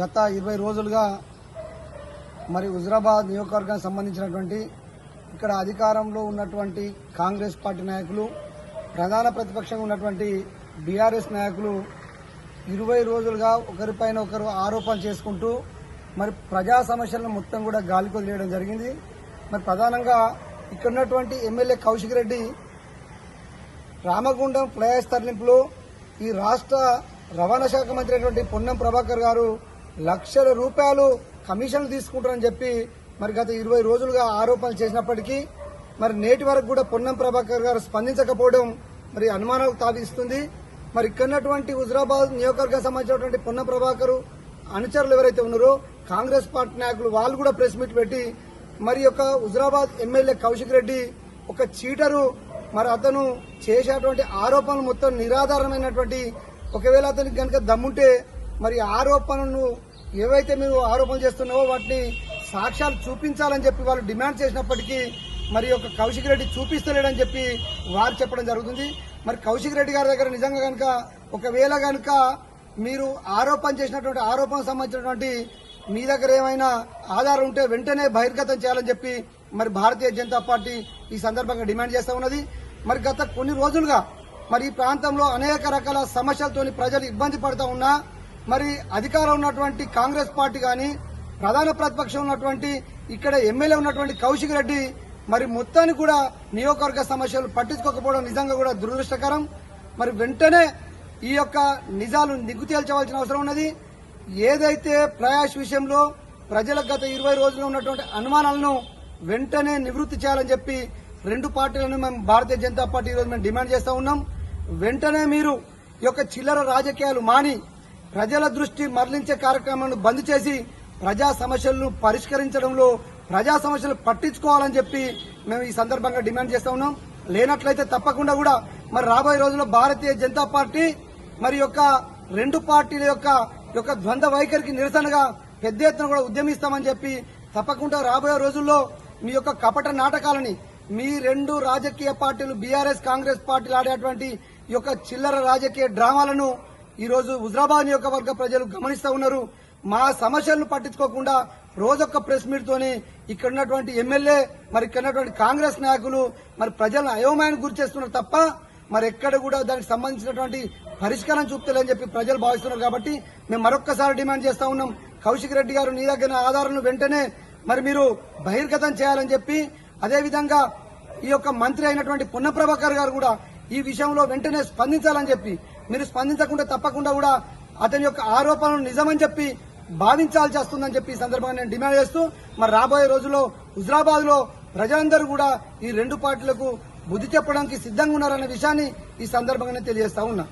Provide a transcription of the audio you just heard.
గత ఇరవై రోజులుగా మరి హుజరాబాద్ నియోజకవర్గానికి సంబంధించినటువంటి ఇక్కడ అధికారంలో ఉన్నటువంటి కాంగ్రెస్ పార్టీ నాయకులు ప్రధాన ప్రతిపక్షంగా ఉన్నటువంటి బీఆర్ఎస్ నాయకులు ఇరవై రోజులుగా ఒకరిపైన ఒకరు ఆరోపణలు చేసుకుంటూ మరి ప్రజా సమస్యలను మొత్తం కూడా గాలికి వదిలేయడం జరిగింది. మరి ప్రధానంగా ఇక్కడ ఉన్నటువంటి ఎమ్మెల్యే కౌశిక్ రెడ్డి రామగుండం ఫ్లైఓవర్ తరలింపులో ఈ రాష్ట్ర రవాణా శాఖ మంత్రి అయినటువంటి పొన్నం ప్రభాకర్ గారు లక్షల రూపాయలు కమిషన్లు తీసుకుంటారని చెప్పి మరి గత ఇరవై రోజులుగా ఆరోపణలు చేసినప్పటికీ మరి నేటి వరకు కూడా పొన్నం ప్రభాకర్ గారు స్పందించకపోవడం మరి అనుమానాలకు తావిస్తుంది. మరి ఇక్కడ హుజరాబాద్ నియోజకవర్గానికి సంబంధించినటువంటి పొన్నం ప్రభాకర్ అనుచరులు ఎవరైతే ఉన్నారో కాంగ్రెస్ పార్టీ నాయకులు వాళ్ళు కూడా ప్రెస్ మీట్ పెట్టి మరి యొక్క హుజరాబాద్ ఎమ్మెల్యే కౌశిక్ రెడ్డి ఒక చీటరు మరి అతను చేసేటువంటి ఆరోపణలు మొత్తం నిరాధారమైనటువంటి ఒకవేళ అతనికి కనుక దమ్ముంటే మరి ఆరోపణలను ఏవైతే మీరు ఆరోపణలు చేస్తున్నావో వాటిని సాక్ష్యాలు చూపించాలని చెప్పి వాళ్ళు డిమాండ్ చేసినప్పటికీ మరి యొక్క కౌశిక్ రెడ్డి చూపిస్తలేడని చెప్పి వారు చెప్పడం జరుగుతుంది. మరి కౌశిక్ రెడ్డి గారి దగ్గర నిజంగా కనుక ఒకవేళ కనుక మీరు ఆరోపణ చేసినటువంటి ఆరోపణకు సంబంధించినటువంటి మీ దగ్గర ఏమైనా ఆధారం ఉంటే వెంటనే బహిర్గతం చేయాలని చెప్పి మరి భారతీయ జనతా పార్టీ ఈ సందర్భంగా డిమాండ్ చేస్తా ఉన్నది. మరి గత కొన్ని రోజులుగా మరి ఈ ప్రాంతంలో అనేక రకాల సమస్యలతోని ప్రజలు ఇబ్బంది పడుతూ ఉన్నా మరి అధికారం ఉన్నటువంటి కాంగ్రెస్ పార్టీ కానీ ప్రధాన ప్రతిపక్షం ఉన్నటువంటి ఇక్కడ ఎమ్మెల్యే ఉన్నటువంటి కౌశిక్ రెడ్డి మరి మొత్తాన్ని కూడా నియోజకవర్గ సమస్యలు పట్టించుకోకపోవడం నిజంగా కూడా దురదృష్టకరం. మరి వెంటనే ఈ యొక్క నిజాలు నిగ్గు తేల్చవలసిన అవసరం ఉన్నది. ఏదైతే ప్రయాష్ విషయంలో ప్రజలకు గత ఇరవై రోజుల్లో ఉన్నటువంటి అనుమానాలను వెంటనే నివృత్తి చేయాలని చెప్పి రెండు పార్టీలను మేము భారతీయ జనతా పార్టీ ఈరోజు మేము డిమాండ్ చేస్తా ఉన్నాం. వెంటనే మీరు ఈ యొక్క చిల్లర రాజకీయాలు మాని ప్రజల దృష్టి మరలించే కార్యక్రమాలను బంద్ చేసి ప్రజా సమస్యలను పరిష్కరించడంలో ప్రజా సమస్యలు పట్టించుకోవాలని చెప్పి మేము ఈ సందర్భంగా డిమాండ్ చేస్తా ఉన్నాం. లేనట్లయితే తప్పకుండా కూడా మరి రాబోయే రోజుల్లో భారతీయ జనతా పార్టీ మరి యొక్క రెండు పార్టీల యొక్క యొక్క ద్వంద్వ వైఖరికి నిరసనగా పెద్ద ఎత్తున కూడా ఉద్యమిస్తామని చెప్పి తప్పకుండా రాబోయే రోజుల్లో మీ యొక్క కపట నాటకాలని మీ రెండు రాజకీయ పార్టీలు బీఆర్ఎస్ కాంగ్రెస్ పార్టీలు ఆడేటువంటి యొక్క చిల్లర రాజకీయ డ్రామాలను ఈరోజు హుజరాబాద్ నియోజకవర్గ ప్రజలు గమనిస్తూ ఉన్నారు. మా సమస్యలను పట్టించుకోకుండా రోజొక్క ప్రెస్ మీట్తోనే ఇక్కడ ఉన్నటువంటి ఎమ్మెల్యే మరి ఇక్కడ ఉన్నటువంటి కాంగ్రెస్ నాయకులు మరి ప్రజలను అయోమయానికి గురి చేస్తున్నారు తప్ప మరి ఎక్కడ కూడా దానికి సంబంధించినటువంటి పరిష్కారం చూపుతలేని చెప్పి ప్రజలు భావిస్తున్నారు కాబట్టి మేము మరొక్కసారి డిమాండ్ చేస్తా ఉన్నాం. కౌశిక్ రెడ్డి గారు నీ దగ్గర ఆధారాలను వెంటనే మరి మీరు బహిర్గతం చేయాలని చెప్పి అదేవిధంగా ఈ యొక్క మంత్రి అయినటువంటి పొన్న ప్రభాకర్ గారు కూడా ఈ విషయంలో వెంటనే స్పందించాలని చెప్పి మీరు స్పందించకుండా తప్పకుండా కూడా అతని యొక్క ఆరోపణలు నిజమని చెప్పి భావించాల్సి వస్తుందని చెప్పి ఈ సందర్భంగా నేను డిమాండ్ చేస్తూ మరి రాబోయే రోజుల్లో హుజరాబాద్లో ప్రజలందరూ కూడా ఈ రెండు పార్టీలకు బుద్ధి చెప్పడానికి సిద్ధంగా ఉన్నారన్న విషయాన్ని ఈ సందర్భంగా తెలియజేస్తా ఉన్నా.